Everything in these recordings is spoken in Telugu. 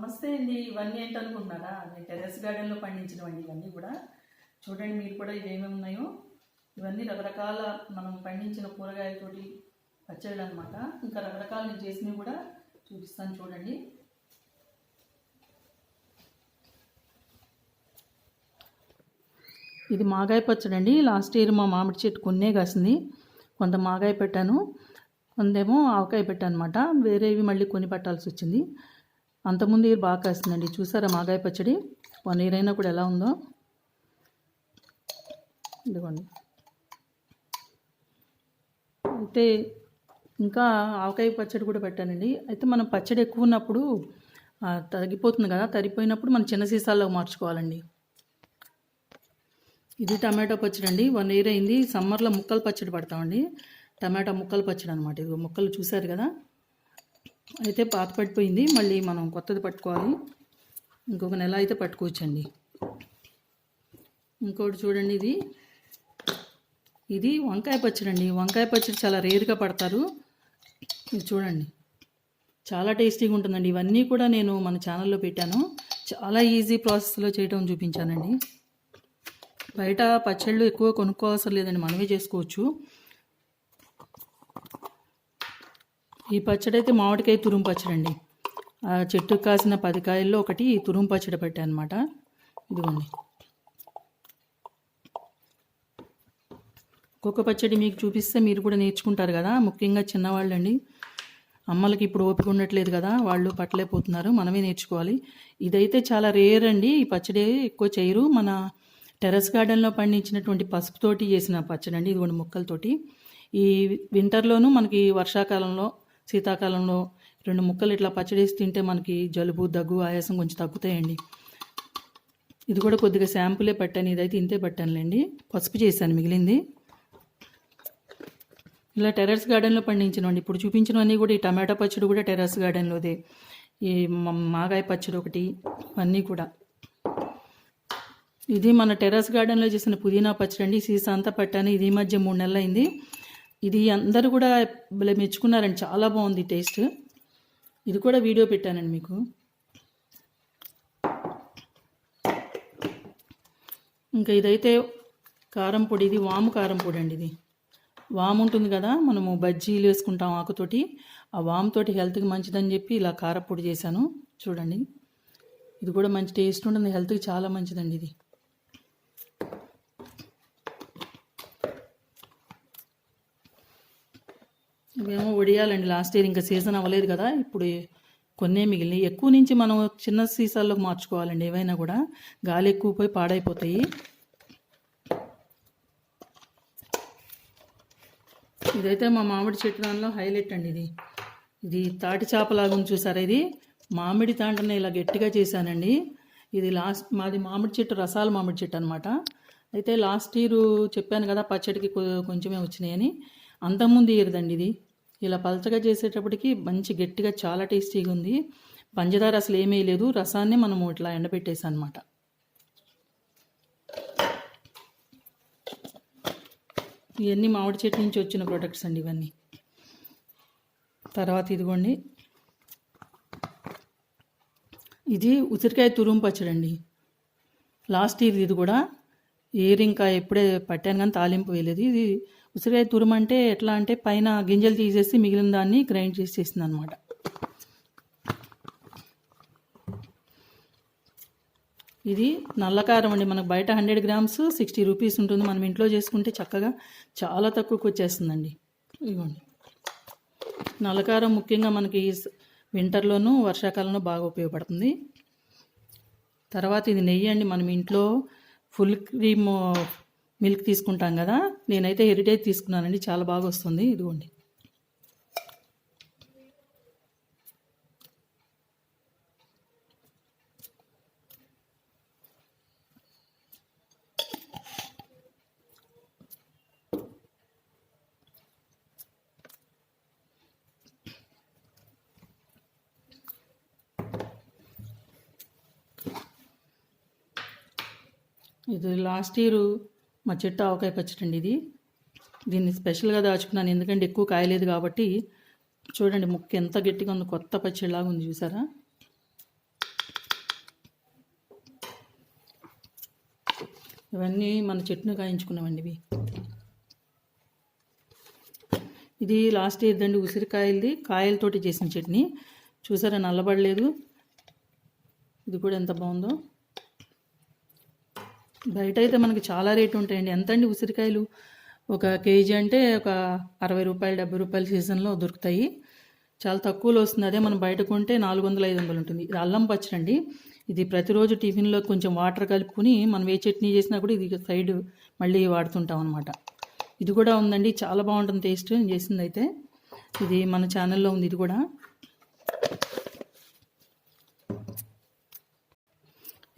నమస్తే అండి. ఇవన్నీ ఏంటనుకుంటున్నారా? నేను టెర్రస్ గార్డెన్లో పండించినవండి ఇవన్నీ కూడా. చూడండి మీరు కూడా ఇవేమేమి ఉన్నాయో. ఇవన్నీ రకరకాల మనం పండించిన కూరగాయలతోటి పచ్చళ్ళు అనమాట ఇంకా రకరకాల నేను చేసినవి కూడా చూపిస్తాను చూడండి. ఇది మాగాయ పచ్చడి అండి లాస్ట్ ఇయర్ మా మామిడి చెట్టు కొన్నే కాసింది. కొంత మాగాయ పెట్టాను. కొందేమో ఆవకాయ పెట్టాను అనమాట వేరేవి మళ్ళీ కొని పెట్టాల్సి వచ్చింది. అంతకుముందు ఇయర్ బాగా కాసిందండి చూసారా మాగాయ పచ్చడి? వన్ ఇయర్ అయినా కూడా ఎలా ఉందో? ఇదిగోండి. అయితే ఇంకా ఆవకాయ పచ్చడి కూడా పెట్టానండి. అయితే మనం పచ్చడి ఎక్కువ ఉన్నప్పుడు తగ్గిపోతుంది కదా తరిగిపోయినప్పుడు మనం చిన్న సీసాల్లో మార్చుకోవాలండి. ఇది టమాటో పచ్చడి అండి. వన్ ఇయర్ అయింది. సమ్మర్లో ముక్కలు పచ్చడి పడతామండి. టమాటా ముక్కలు పచ్చడి అనమాట ఇది ముక్కలు చూశారు కదా? అయితే పాత పడిపోయింది. మళ్ళీ మనం కొత్తది పట్టుకోవాలి. ఇంకొక నెల అయితే పట్టుకోవచ్చండి. ఇంకోటి చూడండి ఇది. ఇది వంకాయ పచ్చడి అండి వంకాయ పచ్చడి చాలా రేరుగా పడతారు. ఇది చూడండి. చాలా టేస్టీగా ఉంటుందండి. ఇవన్నీ కూడా నేను మన ఛానల్లో పెట్టాను. చాలా ఈజీ ప్రాసెస్లో చేయడం చూపించానండి. బయట పచ్చళ్ళు ఎక్కువ కొనుక్కోవసరం లేదండి. మనమే చేసుకోవచ్చు. ఈ పచ్చడి అయితే మామిడికాయ తురుము పచ్చడి అండి ఆ చెట్టుకు కాసిన పది కాయల్లో ఒకటి తురుము పచ్చడి పెట్టాను అనమాట ఇదిగోండి. ఒక్కొక్క పచ్చడి మీకు చూపిస్తే మీరు కూడా నేర్చుకుంటారు కదా. ముఖ్యంగా చిన్నవాళ్ళండి. అమ్మలకి ఇప్పుడు ఓపిక ఉండట్లేదు కదా. వాళ్ళు పట్టలేకపోతున్నారు. మనమే నేర్చుకోవాలి. ఇదైతే చాలా రేర్ అండి. ఈ పచ్చడి ఎక్కువ చేయరు. మన టెర్రస్ గార్డెన్లో పండించినటువంటి పసుపుతోటి చేసిన పచ్చడి అండి ఇదిగోండి ముక్కలతోటి. ఈ వింటర్లోనూ మనకి వర్షాకాలంలో శీతాకాలంలో రెండు ముక్కలు ఇట్లా పచ్చడి తింటే మనకి జలుబు దగ్గు ఆయాసం కొంచెం తగ్గుతాయండి. ఇది కూడా కొద్దిగా శాంపులే పట్టాను. ఇదైతే ఇంతే పట్టానులేండి. పసుపు చేశాను మిగిలింది. ఇలా టెర్రస్ గార్డెన్లో పండించినండి ఇప్పుడు చూపించినవన్నీ కూడా ఈ టమాటా పచ్చడి కూడా టెర్రస్ గార్డెన్లోదే. ఈ మాగాయ పచ్చడి ఒకటి అన్నీ కూడా. ఇది మన టెర్రస్ గార్డెన్లో చేసిన పుదీనా పచ్చడి అండి సీసా అంతా పట్టాను. ఇది ఈ మధ్య మూడు నెలలు అయింది ఇది అందరూ కూడా భలే మెచ్చుకున్నారండి. చాలా బాగుంది టేస్ట్. ఇది కూడా వీడియో పెట్టానండి మీకు. ఇంకా ఇదైతే కారం పొడి ఇది వాము కారం పొడి అండి ఇది. వాము ఉంటుంది కదా మనము బజ్జీలు వేసుకుంటాం ఆకుతోటి. ఆ వాముతోటి హెల్త్కి మంచిదని చెప్పి ఇలా కారపొడి చేశాను. చూడండి. ఇది కూడా మంచి టేస్ట్ ఉంటుంది హెల్త్కి చాలా మంచిదండి ఇది. ఇవేమో వడియాలండి లాస్ట్ ఇయర్ ఇంకా సీజన్ అవ్వలేదు కదా. ఇప్పుడు కొన్నే మిగిలినాయి. ఎక్కువ నుంచి మనం చిన్న సీసాల్లోకి మార్చుకోవాలండి ఏవైనా కూడా. గాలి ఎక్కువ పోయి పాడైపోతాయి. ఇదైతే మా మామిడి చెట్టు దానిలో హైలైట్ అండి ఇది. ఇది తాటి చేపలాగా చూసారా ఇది? మామిడి తాంటని ఇలా గట్టిగా చేశానండి. ఇది లాస్ట్ మాది మామిడి చెట్టు రసాల మామిడి చెట్టు అనమాట అయితే లాస్ట్ ఇయర్ చెప్పాను కదా పచ్చడికి కొంచెమే వచ్చినాయని. అంతకుముందు ఇయర్దండి ఇది. ఇలా పలచగా చేసేటప్పటికి మంచి గట్టిగా చాలా టేస్టీగా ఉంది. పంచదార అసలు ఏమీ లేదు. రసాన్ని మనము ఇట్లా ఎండబెట్టేసాం అనమాట ఇవన్నీ మామిడి చెట్టు నుంచి వచ్చిన ప్రొడక్ట్స్ అండి ఇవన్నీ. తర్వాత ఇదిగోండి. ఇది ఉసిరికాయ తురుము పచ్చడండి లాస్ట్ ఇయర్ ఇది కూడా. ఇయర్ ఇంకా ఎప్పుడే పట్టాను కానీ తాలింపు వేయలేదు. ఇది ఉసిరికాయ తురుమంటే ఎట్లా అంటే పైన గింజలు తీసేసి మిగిలిన దాన్ని గ్రైండ్ చేసేసింది అనమాట ఇది నల్లకారం అండి. మనకు బయట హండ్రెడ్ గ్రామ్స్ సిక్స్టీ రూపీస్ ఉంటుంది. మనం ఇంట్లో చేసుకుంటే చక్కగా చాలా తక్కువకి వచ్చేస్తుందండి. ఇదిగోండి. నల్లకారం ముఖ్యంగా మనకి వింటర్లోనూ వర్షాకాలంలో బాగా ఉపయోగపడుతుంది. తర్వాత ఇది నెయ్యి అండి. మనం ఇంట్లో ఫుల్ క్రీమ్ మిల్క్ తీసుకుంటాం కదా. నేనైతే హెరిటేజ్ తీసుకున్నానండి. చాలా బాగా వస్తుంది. ఇదిగోండి. ఇది లాస్ట్ ఇయర్ మా చెట్టు ఆవకాయ పచ్చడి అండి ఇది. దీన్ని స్పెషల్గా దాచుకున్నాను. ఎందుకంటే ఎక్కువ కాయలేదు కాబట్టి చూడండి ముక్క ఎంత గట్టిగా ఉంది కొత్త పచ్చడిలాగా ఉంది చూసారా? ఇవన్నీ మన చెట్టును కాయించుకున్నామండి ఇవి. ఇది లాస్ట్ ఇద్దండి ఉసిరికాయలది. కాయలతోటి చేసిన చట్నీ. చూసారా నల్లబడలేదు. ఇది కూడా ఎంత బాగుందో. బయట అయితే మనకి చాలా రేటు ఉంటాయండి ఎంత అండి ఉసిరికాయలు? ఒక కేజీ అంటే ఒక అరవై రూపాయలు డెబ్బై రూపాయల సీజన్లో దొరుకుతాయి. చాలా తక్కువలో వస్తుంది. అదే మనం బయట కొంటే నాలుగు వందలు ఐదు వందలు ఉంటుంది. ఇది అల్లం పచ్చడండి. ఇది ప్రతిరోజు టిఫిన్లో కొంచెం వాటర్ కలుపుకుని మనం ఏ చట్నీ చేసినా కూడా ఇది సైడ్ మళ్ళీ వాడుతుంటాం అనమాట ఇది కూడా ఉందండి. చాలా బాగుంటుంది టేస్ట్. నేను చేసింది అయితే ఇది మన ఛానల్లో ఉంది ఇది కూడా.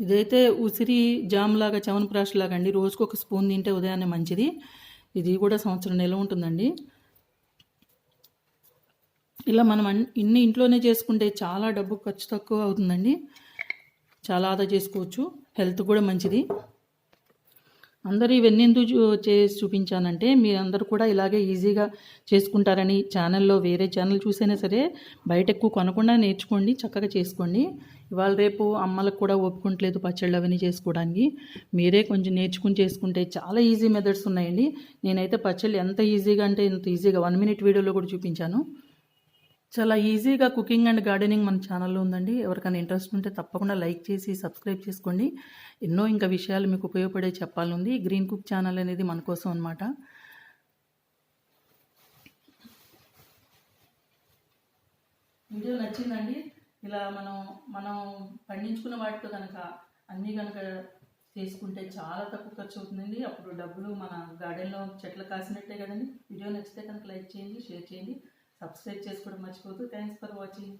ఇదైతే ఉసిరి జామ్ లాగా చవనప్రాష్ లాగా అండి. రోజుకు ఒక స్పూన్ తింటే ఉదయాన్నే మంచిది. ఇది కూడా సంవత్సరం నిల్వ ఉంటుందండి. ఇలా మనం ఇన్ని ఇంట్లోనే చేసుకుంటే చాలా డబ్బు ఖర్చు తక్కువ అవుతుందండి. చాలా ఆదా చేసుకోవచ్చు. హెల్త్ కూడా మంచిది. అందరూ ఇవన్నీ ఎందుకు చూ- చేసి చూపించానంటే మీరందరూ కూడా ఇలాగే ఈజీగా చేసుకుంటారని ఛానల్లో వేరే ఛానల్ చూసైనా సరే బయట ఎక్కువ కొనకుండా నేర్చుకోండి చక్కగా చేసుకోండి. ఇవాళ రేపు అమ్మలకు కూడా ఒప్పుకుంటలేదు పచ్చళ్ళు అవన్నీ చేసుకోవడానికి. మీరే కొంచెం నేర్చుకుని చేసుకుంటే చాలా ఈజీ మెథడ్స్ ఉన్నాయండి. నేనైతే పచ్చళ్ళు ఎంత ఈజీగా అంటే ఇంత ఈజీగా వన్ మినిట్ వీడియోలో కూడా చూపించాను. చాలా ఈజీగా కుకింగ్ అండ్ గార్డెనింగ్ మన ఛానల్లో ఉందండి. ఎవరికైనా ఇంట్రెస్ట్ ఉంటే తప్పకుండా లైక్ చేసి సబ్స్క్రైబ్ చేసుకోండి. ఎన్నో ఇంకా విషయాలు మీకు ఉపయోగపడే చెప్పాలనుంది. గ్రీన్ కుక్ ఛానల్ అనేది మన కోసం అనమాట వీడియో నచ్చిందండి. ఇలా మనం మనం పండించుకున్న వాటితో కనుక అన్నీ కనుక చేసుకుంటే చాలా తక్కువ ఖర్చు అవుతుందండి. అప్పుడు డబ్బులు మన గార్డెన్లో చెట్లు కాసినట్టే కదండి. వీడియో నచ్చితే కనుక లైక్ చేయండి షేర్ చేయండి. సబ్స్క్రైబ్ చేసుకోవడం మర్చిపోతూ థ్యాంక్స్ ఫర్ వాచింగ్